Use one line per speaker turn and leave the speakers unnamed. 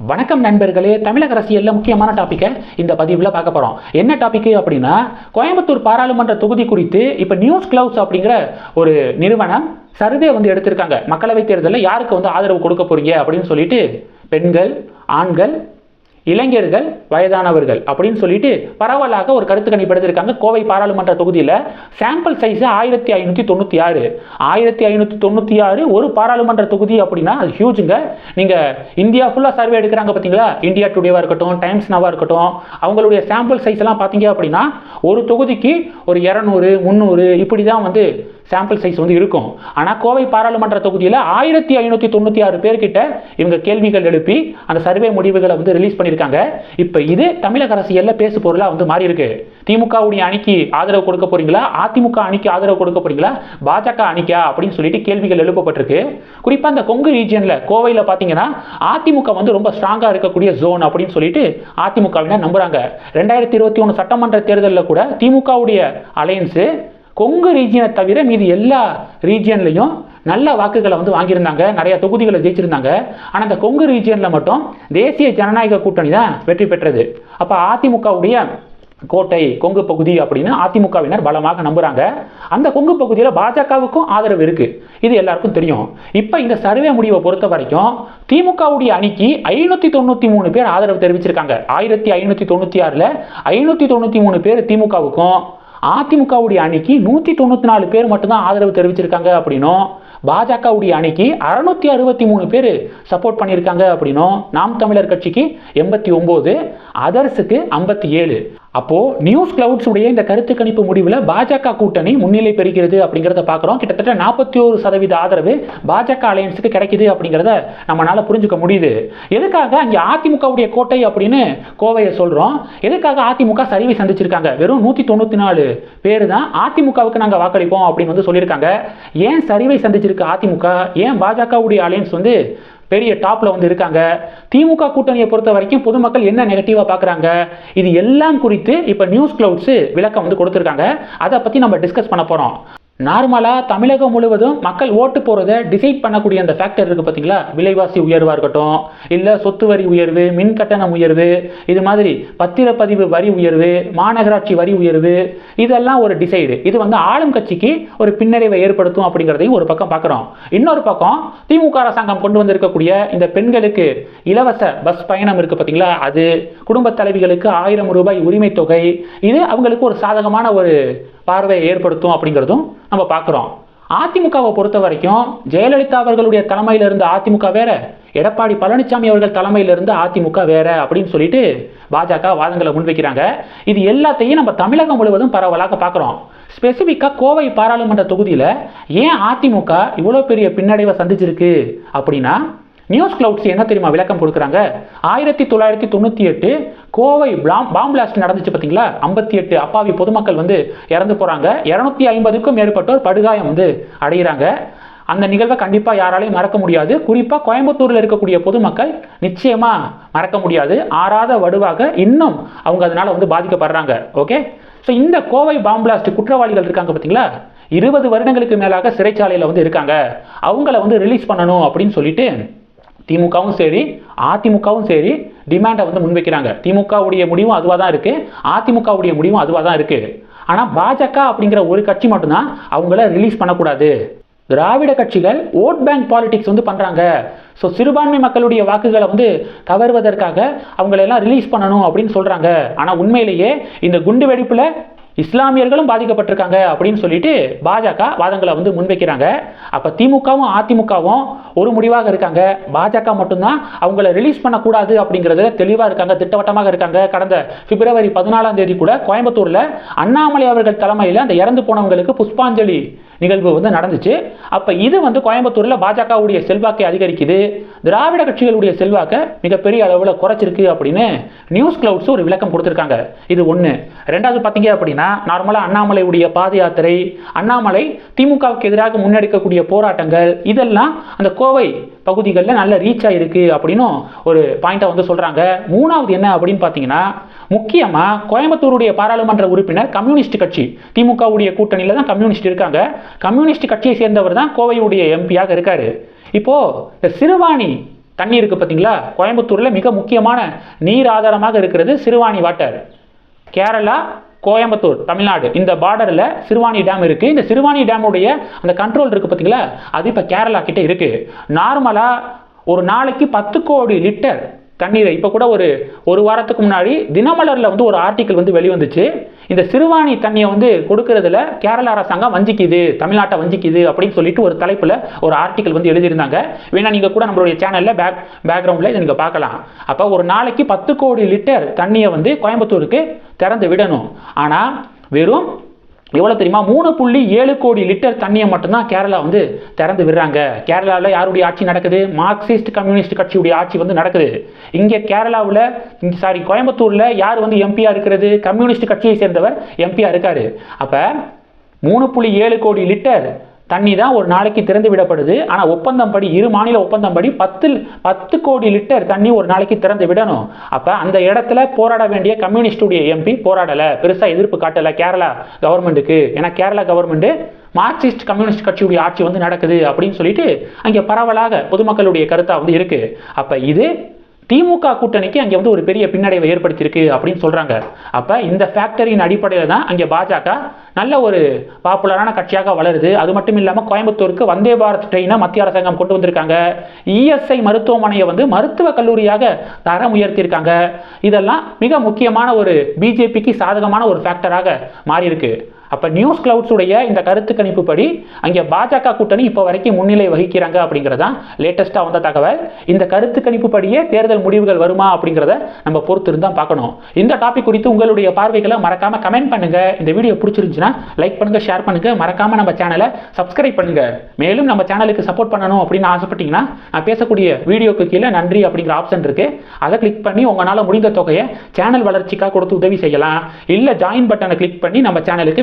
வணக்கம் நண்பர்களே தமிழக அரசியலில் முக்கியமான டாப்பிக்கை இந்த பதிவில் பார்க்க போகிறோம் என்ன டாப்பிக்கு அப்படின்னா கோயம்புத்தூர் பாராளுமன்ற தொகுதி குறித்து இப்போ நியூஸ் கிளவுஸ் அப்படிங்கிற ஒரு நிறுவனம் சர்வே வந்து எடுத்திருக்காங்க. மக்களவைத் தேர்தலில் யாருக்கு வந்து ஆதரவு கொடுக்க போறீங்க அப்படின்னு சொல்லிட்டு பெண்கள் ஆண்கள் இளைஞர்கள் வயதானவர்கள் அப்படின்னு சொல்லிட்டு பரவலாக ஒரு கருத்து கணிப்பு எடுத்திருக்காங்க. கோவை பாராளுமன்ற தொகுதியில் சாம்பிள் சைஸ் ஆயிரத்தி ஐநூற்றி தொண்ணூற்றி ஆறு. ஆயிரத்தி ஐநூற்றி தொண்ணூற்றி ஆறு ஒரு பாராளுமன்ற தொகுதி அப்படின்னா அது ஹியூஜுங்க நீங்கள் இந்தியா ஃபுல்லாக சர்வே எடுக்கிறாங்க பார்த்தீங்களா இந்தியா டுடேவாக இருக்கட்டும் டைம்ஸ் நவாக இருக்கட்டும் அவங்களுடைய சாம்பிள் சைஸ் எல்லாம் பார்த்தீங்க அப்படின்னா ஒரு தொகுதிக்கு ஒரு இரநூறு முந்நூறு இப்படி தான் வந்து சாம்பிள் சைஸ் வந்து இருக்கும். ஆனால் கோவை பாராளுமன்ற தொகுதியில் ஆயிரத்தி ஐநூற்றி தொண்ணூற்றி ஆறு பேர்கிட்ட இவங்க கேள்விகள் எழுப்பி அந்த சர்வே முடிவுகளை வந்து ரிலீஸ் பண்ணியிருக்காங்க. இப்போ இது தமிழக அரசியலில் பேசு பொருளாக வந்து மாறி இருக்கு திமுகவுடைய அணிக்கு ஆதரவு கொடுக்க போறீங்களா? அதிமுக அணிக்கு ஆதரவு கொடுக்க போறீங்களா? பாஜக அணிக்கா? அப்படின்னு சொல்லிட்டு கேள்விகள் எழுப்பப்பட்டிருக்கு. குறிப்பாக அந்த கொங்கு ரீஜியனில் கோவையில் பார்த்தீங்கன்னா அதிமுக வந்து ரொம்ப ஸ்ட்ராங்காக இருக்கக்கூடிய ஜோன் அப்படின்னு சொல்லிட்டு அதிமுகவினர் நம்புறாங்க. ரெண்டாயிரத்தி இருபத்தி ஒன்று சட்டமன்ற தேர்தலில் கூட திமுகவுடைய அலையன்ஸு கொங்கு ரீஜியனை தவிர மீதி எல்லா ரீஜியன்லையும் நல்ல வாக்குகளை வந்து வாங்கியிருந்தாங்க. நிறைய தொகுதிகளை ஜெயிச்சிருந்தாங்க. ஆனால் அந்த கொங்கு ரீஜியனில் மட்டும் தேசிய ஜனநாயக கூட்டணி தான் வெற்றி பெற்றது. அப்போ அதிமுகவுடைய கோட்டை கொங்கு பகுதி அப்படின்னு அதிமுகவினர் பலமாக நம்புகிறாங்க அந்த கொங்கு பகுதியில் பாஜகவுக்கும் ஆதரவு இருக்குது இது எல்லாருக்கும் தெரியும். இப்போ இந்த சர்வே முடிவை பொறுத்த வரைக்கும் திமுகவுடைய அணிக்கு ஐநூற்றி தொண்ணூற்றி மூணு பேர் ஆதரவு தெரிவிச்சிருக்காங்க. ஆயிரத்தி ஐநூற்றி தொண்ணூற்றி ஆறில் ஐநூற்றி தொண்ணூற்றி மூணு பேர் திமுகவுக்கும் அதிமுகவுடைய அணிக்கு நூற்றி தொண்ணூற்றி நாலு பேர் மட்டும்தான் ஆதரவு தெரிவிச்சிருக்காங்க அப்படின்னும் பாஜகவுடைய அணிக்கு அறுநூத்தி அறுபத்தி மூணு பேர் சப்போர்ட் பண்ணியிருக்காங்க அப்படின்னும். நாம் தமிழர் கட்சிக்கு எண்பத்தி ஒம்பது அதர்ஸுக்கு ஐம்பத்தி ஏழு. அப்போது நியூஸ் கிளவுட்ஸ் உடைய இந்த கருத்து கணிப்பு முடிவில் பாஜக கூட்டணி முன்னிலை பெறுகிறது அப்படிங்கிறத பார்க்குறோம். கிட்டத்தட்ட நாற்பத்தி ஒரு சதவீத ஆதரவு பாஜக அலையன்ஸுக்கு கிடைக்குது அப்படிங்கிறத நம்மளால் புரிஞ்சுக்க முடியுது. எதுக்காக அங்கே அதிமுகவுடைய கோட்டை அப்படின்னு கோவையை சொல்கிறோம் எதுக்காக அதிமுக சரிவை சந்திச்சிருக்காங்க? வெறும் நூற்றி தொண்ணூற்றி நாலு பேர் தான் அதிமுகவுக்கு நாங்கள் வாக்களிப்போம் அப்படின்னு வந்து சொல்லியிருக்காங்க. ஏன் சரிவை சந்திச்சிருக்கு அதிமுக? ஏன் பாஜகவுடைய அலையன்ஸ் வந்து பெரிய டாப்பில் வந்து இருக்காங்க. திமுக கூட்டணியை பொறுத்த வரைக்கும் பொதுமக்கள் என்ன நெகட்டிவாக பார்க்குறாங்க? இது எல்லாம் குறித்து இப்போ நியூஸ் க்ளவுட்ஸு விளக்கம் வந்து கொடுத்துருக்காங்க. அதை பற்றி நம்ம டிஸ்கஸ் பண்ண போகிறோம் நார்மலாக தமிழகம் முழுவதும் மக்கள் ஓட்டு போகிறத டிசைட் பண்ணக்கூடிய அந்த ஃபேக்டர் இருக்குது பார்த்தீங்களா விலைவாசி உயர்வாக இருக்கட்டும் இல்லை சொத்து வரி உயர்வு மின் கட்டணம் உயர்வு இது மாதிரி பத்திரப்பதிவு வரி உயர்வு மாநகராட்சி வரி உயர்வு இதெல்லாம் ஒரு டிசைடு இது வந்து ஆளும் கட்சிக்கு ஒரு பின்னடைவை ஏற்படுத்தும் அப்படிங்கிறதையும் ஒரு பக்கம் பார்க்குறோம் இன்னொரு பக்கம் திமுக அரசாங்கம் கொண்டு வந்திருக்கக்கூடிய இந்த பெண்களுக்கு இலவச பஸ் பயணம் இருக்குது பார்த்தீங்களா அது குடும்ப தலைவிகளுக்கு ஆயிரம் ரூபாய் உரிமை தொகை. இது அவங்களுக்கு ஒரு சாதகமான ஒரு பார்வையை ஏற்படுத்தும் அப்படிங்கிறதும் நம்ம பார்க்குறோம். அதிமுகவை பொறுத்த வரைக்கும் ஜெயலலிதா அவர்களுடைய தலைமையில் இருந்த அதிமுக வேற எடப்பாடி பழனிசாமி அவர்கள் தலைமையில் இருந்த அதிமுக வேற அப்படின்னு சொல்லிட்டு பாஜக வாதங்களை முன்வைக்கிறாங்க. இது எல்லாத்தையும் நம்ம தமிழகம் முழுவதும் பரவலாக பார்க்குறோம். ஸ்பெசிஃபிக்காக கோவை பாராளுமன்ற தொகுதியில் ஏன் அதிமுக இவ்வளோ பெரிய பின்னடைவை சந்திச்சிருக்கு அப்படின்னா நியூஸ் கிளவுட்ஸ் என்ன தெரியுமா விளக்கம் கொடுக்குறாங்க? ஆயிரத்தி தொள்ளாயிரத்தி தொண்ணூற்றி எட்டு கோவை பிளாம் பாம் பிளாஸ்ட் நடந்துச்சு பார்த்தீங்களா? ஐம்பத்தி எட்டு அப்பாவி பொதுமக்கள் வந்து இறந்து போகிறாங்க இரநூத்தி ஐம்பதுக்கும் மேற்பட்டோர் படுகாயம் வந்து அடைகிறாங்க அந்த நிகழ்வை கண்டிப்பாக யாராலையும் மறக்க முடியாது. குறிப்பாக கோயம்புத்தூரில் இருக்கக்கூடிய பொதுமக்கள் நிச்சயமாக மறக்க முடியாது. ஆறாத வடுவாக இன்னும் அவங்க அதனால் வந்து பாதிக்கப்படுறாங்க. ஓகே ஸோ இந்த கோவை பாம் பிளாஸ்ட் குற்றவாளிகள் இருக்காங்க பார்த்தீங்களா? இருபது வருடங்களுக்கு மேலாக சிறைச்சாலையில் வந்து இருக்காங்க. அவங்கள வந்து ரிலீஸ் பண்ணணும் அப்படின்னு சொல்லிட்டு திமுகவும் சரி அதிமுகவும் சரி டிமாண்டை வந்து முன்வைக்கிறாங்க. திமுகவுடைய முடிவும் அதுவாக தான் இருக்குது அதிமுகவுடைய முடிவும் அதுவாக தான் இருக்குது ஆனால் பாஜக அப்படிங்கிற ஒரு கட்சி மட்டும்தான் அவங்கள ரிலீஸ் பண்ணக்கூடாது. திராவிட கட்சிகள் ஓட் பேங்க் பாலிடிக்ஸ் வந்து பண்ணுறாங்க ஸோ சிறுபான்மை மக்களுடைய வாக்குகளை வந்து கவர்வதற்காக அவங்களெல்லாம் ரிலீஸ் பண்ணணும் அப்படின்னு சொல்கிறாங்க ஆனால் உண்மையிலேயே இந்த குண்டு வெடிப்பில் இஸ்லாமியர்களும் பாதிக்கப்பட்டிருக்காங்க அப்படின்னு சொல்லிட்டு பாஜக வாதங்களை வந்து முன்வைக்கிறாங்க. அப்போ திமுகவும் அதிமுகவும் ஒரு முடிவாக இருக்காங்க. பாஜக மட்டும்தான் அவங்கள ரிலீஸ் பண்ணக்கூடாது அப்படிங்கிறது தெளிவாக இருக்காங்க திட்டவட்டமாக இருக்காங்க. கடந்த பிப்ரவரி பதினாலாம் தேதி கூட கோயம்புத்தூரில் அண்ணாமலை அவர்கள் தலைமையில் அந்த இறந்து போனவங்களுக்கு புஷ்பாஞ்சலி நிகழ்வு வந்து நடந்துச்சு. அப்போ இது வந்து கோயம்புத்தூரில் பாஜகவுடைய செல்வாக்கை அதிகரிக்குது. திராவிட கட்சிகளுடைய செல்வாக்கை மிகப்பெரிய அளவில் குறைச்சிருக்கு அப்படின்னு நியூஸ் கிளவுட்ஸ் ஒரு விளக்கம் கொடுத்துருக்காங்க. இது ஒன்று ரெண்டாவது பார்த்தீங்க அப்படின்னா நார்மலாக அண்ணாமலையுடைய பாத யாத்திரை அண்ணாமலை திமுகவுக்கு எதிராக முன்னெடுக்கக்கூடிய போராட்டங்கள் இதெல்லாம் அந்த கோவை பகுதிகளில் நல்ல ரீச் ஆகிருக்கு அப்படின்னும் ஒரு பாயிண்ட்டாக வந்து சொல்கிறாங்க மூணாவது என்ன அப்படின்னு பார்த்தீங்கன்னா முக்கியமாக கோயம்புத்தூருடைய பாராளுமன்ற உறுப்பினர் கம்யூனிஸ்ட் கட்சி திமுகவுடைய கூட்டணியில் தான் கம்யூனிஸ்ட் இருக்காங்க. கம்யூனிஸ்ட் கட்சியை சேர்ந்தவர் தான் கோவையுடைய எம்பியாக இருக்காரு. இப்போது இந்த சிறுவாணி தண்ணி இருக்குது பார்த்தீங்களா கோயம்புத்தூரில் மிக முக்கியமான நீர் ஆதாரமாக இருக்கிறது சிறுவாணி வாட்டர் கேரளா கோயம்புத்தூர் தமிழ்நாடு. இந்த பார்டரில் சிறுவாணி டேம் இருக்குது இந்த சிறுவாணி டேமுடைய அந்த கண்ட்ரோல் இருக்குது பார்த்தீங்களா அது இப்போ கேரளா கிட்டே இருக்குது நார்மலாக ஒரு நாளைக்கு பத்து கோடி லிட்டர் தண்ணீரை. இப்போ கூட ஒரு ஒரு வாரத்துக்கு முன்னாடி தினமலரில் வந்து ஒரு ஆர்டிக்கல் வந்து வெளிவந்துச்சு. இந்த சிறுவாணி தண்ணியை வந்து கொடுக்கறதுல கேரள அரசாங்கம் வஞ்சிக்குது தமிழ்நாட்டை வஞ்சிக்குது அப்படின்னு சொல்லிட்டு ஒரு தலைப்பில் ஒரு ஆர்டிக்கல் வந்து எழுதியிருந்தாங்க. வேணா நீங்கள் கூட நம்மளுடைய சேனலில் பேக் பேக்ரவுண்டில் இதை நீங்கள் பார்க்கலாம். அப்போ ஒரு நாளைக்கு பத்து கோடி லிட்டர் தண்ணியை வந்து கோயம்புத்தூருக்கு திறந்து விடணும். ஆனால் வெறும் எவ்வளோ தெரியுமா? மூணு புள்ளி ஏழு கோடி லிட்டர் தண்ணியை மட்டும்தான் கேரளா வந்து திறந்து விடுறாங்க. கேரளாவில் யாருடைய ஆட்சி நடக்குது? மார்க்சிஸ்ட் கம்யூனிஸ்ட் கட்சியுடைய ஆட்சி வந்து நடக்குது. இங்கே கேரளாவில் சாரி கோயம்புத்தூரில் யார் வந்து எம்பியாக இருக்கிறது? கம்யூனிஸ்ட் கட்சியை சேர்ந்தவர் எம்பியா இருக்காரு. அப்போ மூணு புள்ளி ஏழு கோடி லிட்டர் தண்ணி தான் ஒரு நாளைக்கு திறந்து விடப்படுது. ஆனால் ஒப்பந்தம் படி இரு மாநில ஒப்பந்தம் படி பத்து பத்து கோடி லிட்டர் தண்ணி ஒரு நாளைக்கு திறந்து விடணும். அப்போ அந்த இடத்துல போராட வேண்டிய கம்யூனிஸ்டுடைய எம்பி போராடலை. பெருசாக எதிர்ப்பு காட்டலை கேரளா கவர்மெண்ட்டுக்கு. ஏன்னா கேரளா கவர்மெண்ட்டு மார்க்சிஸ்ட் கம்யூனிஸ்ட் கட்சியுடைய ஆட்சி வந்து நடக்குது அப்படின்னு சொல்லிட்டு அங்கே பரவலாக பொதுமக்களுடைய கருத்தாக வந்து இருக்குது அப்போ இது திமுக கூட்டணிக்கு அங்கே வந்து ஒரு பெரிய பின்னடைவை ஏற்படுத்தியிருக்கு அப்படின்னு சொல்கிறாங்க அப்போ இந்த ஃபேக்டரியின் அடிப்படையில் தான் அங்கே பாஜக நல்ல ஒரு பாப்புலரான கட்சியாக வளருது. அது மட்டும் இல்லாமல் கோயம்புத்தூருக்கு வந்தே பாரத் ட்ரெயினை மத்திய அரசாங்கம் கொண்டு வந்திருக்காங்க. இஎஸ்ஐ மருத்துவமனையை வந்து மருத்துவக் கல்லூரியாக தரம் உயர்த்தியிருக்காங்க. இதெல்லாம் மிக முக்கியமான ஒரு பிஜேபிக்கு சாதகமான ஒரு ஃபேக்டராக மாறியிருக்கு. அப்போ நியூஸ் கிளவுட்ஸுடைய இந்த கருத்து கணிப்புப்படி அங்கே பாஜக கூட்டணி இப்போ வரைக்கும் முன்னிலை வகிக்கிறாங்க அப்படிங்கிறதான் லேட்டஸ்ட்டாக வந்த தகவல். இந்த கருத்து கணிப்புப்படியே தேர்தல் முடிவுகள் வருமா அப்படிங்கிறத நம்ம பொறுத்து இருந்தால் பார்க்கணும். இந்த டாபிக் குறித்து உங்களுடைய பார்வைகளை மறக்காம கமெண்ட் பண்ணுங்க. இந்த வீடியோ பிடிச்சிருந்துச்சுன்னா லைக் பண்ணுங்க ஷேர் பண்ணுங்க. மறக்காம நம்ம சேனலை சப்ஸ்கிரைப் பண்ணுங்க. மேலும் நம்ம சேனலுக்கு சப்போர்ட் பண்ணணும் அப்படின்னு ஆசைப்பட்டீங்கன்னா நான் பேசக்கூடிய வீடியோக்கு கீழே நன்றி அப்படிங்கிற ஆப்ஷன் இருக்கு. அதை கிளிக் பண்ணி உங்களால் முடிந்த தொகையை சேனல் வளர்ச்சிக்காக கொடுத்து உதவி செய்யலாம். இல்லை ஜாயின் பட்டனை கிளிக் பண்ணி நம்ம சேனலுக்கு